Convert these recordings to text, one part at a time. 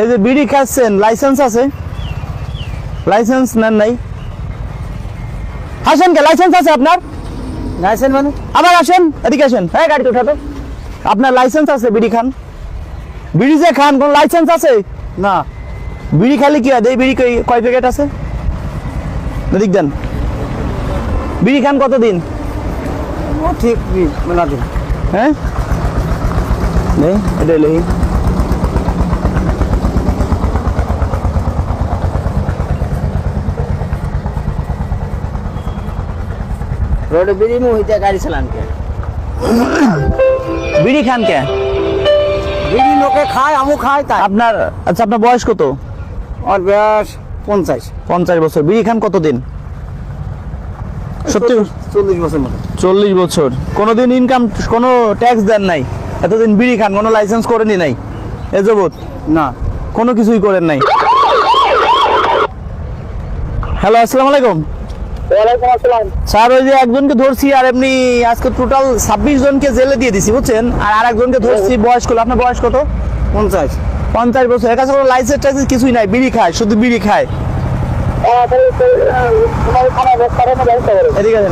এই যে বিড়ি খাচ্ছেন লাইসেন্স আছে? লাইসেন্স নেন নাই? আসেন কে লাইসেন্স আছে আপনার? লাইসেন্স মানে? আবার আসেন এদিকে আসেন। হ্যাঁ গাড়িতে উঠাতো আপনার লাইসেন্স আছে বিড়ি খান? বিড়ি যে খান কোন লাইসেন্স আছে? না। বিড়ি খালি কি হয়? এই বিড়ি কই- কয় প্যাকেট আছে? এদিক দেন। বিড়ি খান কতদিন? ঠিক মেলা দিন। হ্যাঁ? নেই এটা লেহি রোডে বিড়ি মুখ হইতে গাড়ি চালান কে? বিড়ি খান কে? বিড়ি লোকে খায় আমু খায় তাই। আপনার আচ্ছা আপনার বয়স কত? ওর বয়স পঞ্চাশ। পঞ্চাশ বছর। বিড়ি খান কতদিন? সত্যি চল্লিশ বছর মতো। চল্লিশ বছর। কোনোদিন ইনকাম কোনো ট্যাক্স দেন নাই? এতদিন বিড়ি খান কোনো লাইসেন্স করেনি নাই? এ যাবৎ না। কোনো কিছুই করেন নাই? হ্যালো আসসালামু আলাইকুম। স্যার ওই যে একজনকে ধরছি আর এমনি আজকে টোটাল ছাব্বিশ জনকে জেলে দিয়ে দিছি বুঝছেন? আর আরেকজনকে ধরছি বয়স কত আপনার বয়স কত? পঞ্চাশ। পঞ্চাশ বছর। এর কাছে কোনো লাইসেন্স টাইসেন্স কিছুই নাই বিড়ি খায় শুধু বিড়ি খায়।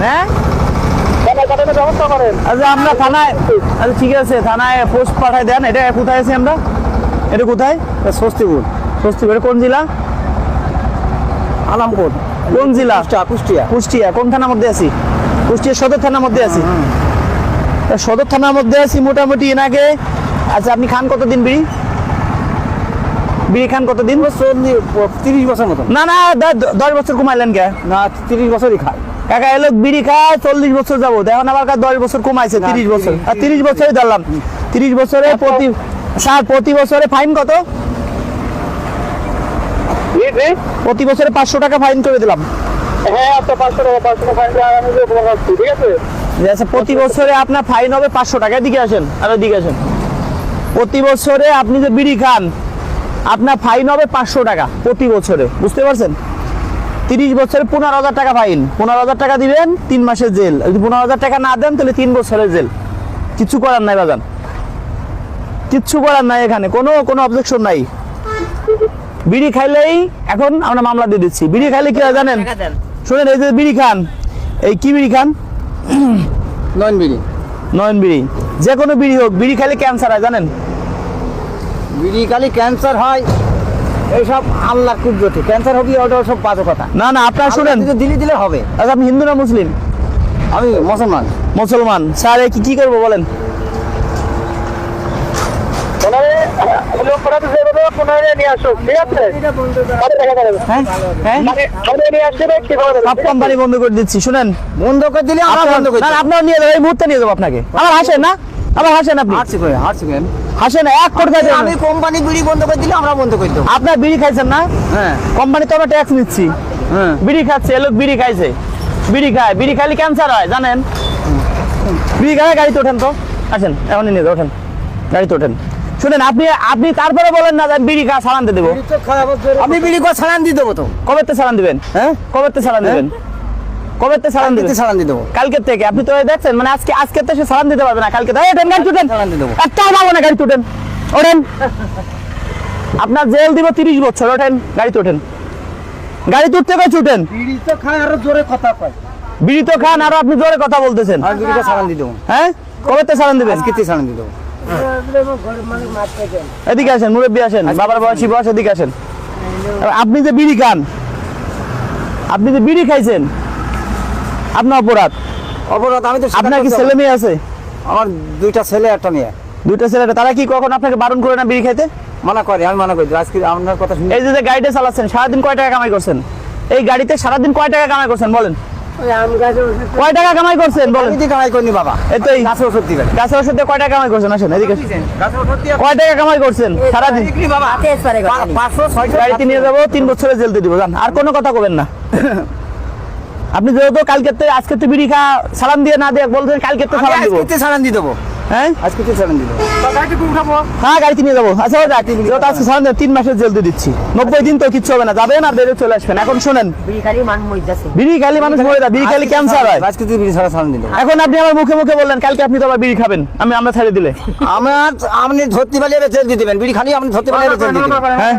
হ্যাঁ ব্যবস্থা করেন। আচ্ছা আমরা থানায় আচ্ছা ঠিক আছে থানায় পোস্ট পাঠাই দেন। এটা কোথায় আছি আমরা? এটা কোথায়? স্বস্তিপুর। স্বস্তিপুর কোন জেলা? আলামপুর। কোন জেলা? কুষ্টিয়া কুষ্টিয়া। কোন থানার মধ্যে আছি? কুষ্টিয়া সদর থানার মধ্যে আছি। সদর থানার মধ্যে আছি মোটামুটি এনাকে আচ্ছা আপনি খান কতদিন বিড়ি? বিড়ি খান কতদিন? চল্লিশ তিরিশ বছর মতন। না না দশ বছর কমাইলেন কে? না তিরিশ বছরই খায়। কাকা এলো বিড়ি খায় চল্লিশ বছর যাব দশ বছর কমাইছে তিরিশ বছর। আর তিরিশ ধরলাম। তিরিশ বছরে প্রতি স্যার প্রতি বছরে ফাইন কত? প্রতি বছরে পাঁচশো টাকা ফাইন করে দিলাম। হ্যাঁ আপনার পাঁচশো টাকা পাঁচশো টাকা ফাইন আমি ঠিক আছে? আচ্ছা প্রতি বছরে আপনার ফাইন হবে পাঁচশো টাকা। এদিকে আসেন আর ওইদিকে আসেন। প্রতি বছরে আপনি যে বিড়ি খান আপনার ফাইন হবে পাঁচশো টাকা প্রতি বছরে বুঝতে পারছেন? তিরিশ বছরে পনেরো হাজার টাকা ফাইন। পনেরো হাজার টাকা দিবেন তিন মাসের জেল। যদি পনেরো হাজার টাকা না দেন তাহলে তিন বছরের জেল। কিচ্ছু করার নাই বাজান। কিচ্ছু করার নাই এখানে কোনো কোনো অবজেকশন নাই। বিড়ি খাইলেই এখন আমরা মামলা দিয়ে দিচ্ছি। বিড়ি খাইলে কি হয় জানেন? শুনেন এই যে বিড়ি খান এই কি বিড়ি খান? নয়ন বিড়ি। নয়ন বিড়ি। যে কোনো বিড়ি হোক বিড়ি খেলে ক্যান্সার হয় জানেন? বিড়ি খালি ক্যান্সার হয় এইসব আল্লাহ কুদরতি। ক্যান্সার হবে ওটা সব বাজে কথা। না না আপনার শুনেন। দিলে দিলে হবে। আচ্ছা আপনি হিন্দু না মুসলিম? আমি মুসলমান। মুসলমান। স্যার কি কি করব বলেন? হ্যাঁ হ্যাঁ। সব কোম্পানি বন্ধ করে দিচ্ছি শুনেন। বন্ধ করে দিলে আমরা আপনার- বন্ধ করে না, না, আপনার নিয়ে যাব এই মুহূর্তে নিয়ে যাব আপনাকে। আবার হাসেন না? আবার হাসেন আপনি। হাঁটছি করে হাঁটছি করে হাসেন এক কোটি খাইছেন। আমি কোম্পানি বিড়ি বন্ধ করে দিলে আমরা বন্ধ করে দেবো। আপনার বিড়ি খাইছেন না? হ্যাঁ। কোম্পানি তো আমরা ট্যাক্স নিচ্ছি। হ্যাঁ। বিড়ি খাচ্ছে লোক বিড়ি খাইছে। বিড়ি খায় বিড়ি খাইলে ক্যান্সার হয় জানেন? বিড়ি খায় গাড়িতে ওঠেন তো। আসেন এখনই নিয়ে যাও, ওঠেন। গাড়িতে ওঠেন। শুনেন আপনি আপনি তারপরে বলেন না আমি বিড়ি খা সালান দিয়ে দেবো। আপনি বিড়ি করে ছাড়ান দিয়ে দেবো তো। কবে তে সালান দিবেন? হ্যাঁ? কবে তে সালান দিবেন? কবে তে সালান দিতে ছাড়ান দিয়ে দেবো। কালকের থেকে। আপনি তো দেখছেন মানে আজকে আজকে তো সে সালান দিতে পারবে না কালকে। তো গাড়ি উঠেন সালান দিয়ে দেবো। একটা পাবো না গাড়িতে ওঠেন ওঠেন। আপনার জেল দিব তিরিশ বছর ওঠেন। গাড়িতে ওঠেন গাড়িতে উঠতে গেছে উঠেন বিড়ি তো খায় আরও জোরে কথা কয়। বিড়ি তো খান আর আপনি জোরে কথা বলতেছেন। ছাড়ান দিয়ে দেবো। হ্যাঁ? কবে তে সালান দিবেন? আজকে ছাড়ান দিয়ে দেবো। এদিকে আসেন মুরব্বী আসেন বাবার বয়সী বয়স এদিকে আসেন। আপনি যে বিড়ি খান আপনি যে বিড়ি খাইছেন আপনার অপরাধ। অপরাধ আমি তো আপনার কি ছেলে মেয়ে আছে? আমার দুইটা ছেলে একটা মেয়ে। দুইটা ছেলে তারা কি কখন আপনাকে বারণ করে না বিড়ি খাইতে? মানা করে আমি মানা করি। আজকে আপনার কথা শুনে এই যে গাড়িটা চালাচ্ছেন সারাদিন কয় টাকা কামাই করছেন? এই গাড়িতে সারাদিন কয় টাকা কামাই করছেন বলেন। কয় টাকা কামাই করছেন? বলেন। কামাই করিনি বাবা। এই গাছের ওষুধ দিবেন। গাছের ওষুধ দিয়ে কয় টাকা কামাই করছেন? আসেন এদিকে আসেন। গাছের ওষুধ দিয়ে কয় টাকা কামাই করছেন? সারাদিন। পাঁচশো ছয়শো গাড়িতে নিয়ে যাব তিন বছরে জেল দিয়ে দিব। জান আর কোনো কথা কবেন না। আপনি যেহেতু কালকে আজকে তো বিড়ি খা সালাম দিয়ে না দিয়ে বলছেন কালকে তো সালাম দিব। সালাম দিয়ে দেবো। হ্যাঁ? আজকে তো ছেড়ে দিল হ্যাঁ গাড়িতে নিয়ে যাব। আচ্ছা ওই যেহেতু আজকে সারাদিন তিন মাসের জেল দিয়ে দিচ্ছি। নব্বই দিন তো কিচ্ছু হবে না। যাবেন আর বেড়ে চলে আসবেন। এখন শোনেন। বিড়ি মান খালি মানুষ মরে যায় বিড়ি খালি ক্যান্সার হয়। আজকে তুই বিড়ি ছাড়া দিল? এখন আপনি আমার মুখে মুখে বললেন কালকে আপনি তো আবার বিড়ি খাবেন। আমি আমরা ছেড়ে দিলে। আমার আপনি ধরতে পারলে বেঁচে দিতে দেবেন। বিড়ি খালি আপনি ধরতে পারলে দিতে দেবেন। হ্যাঁ?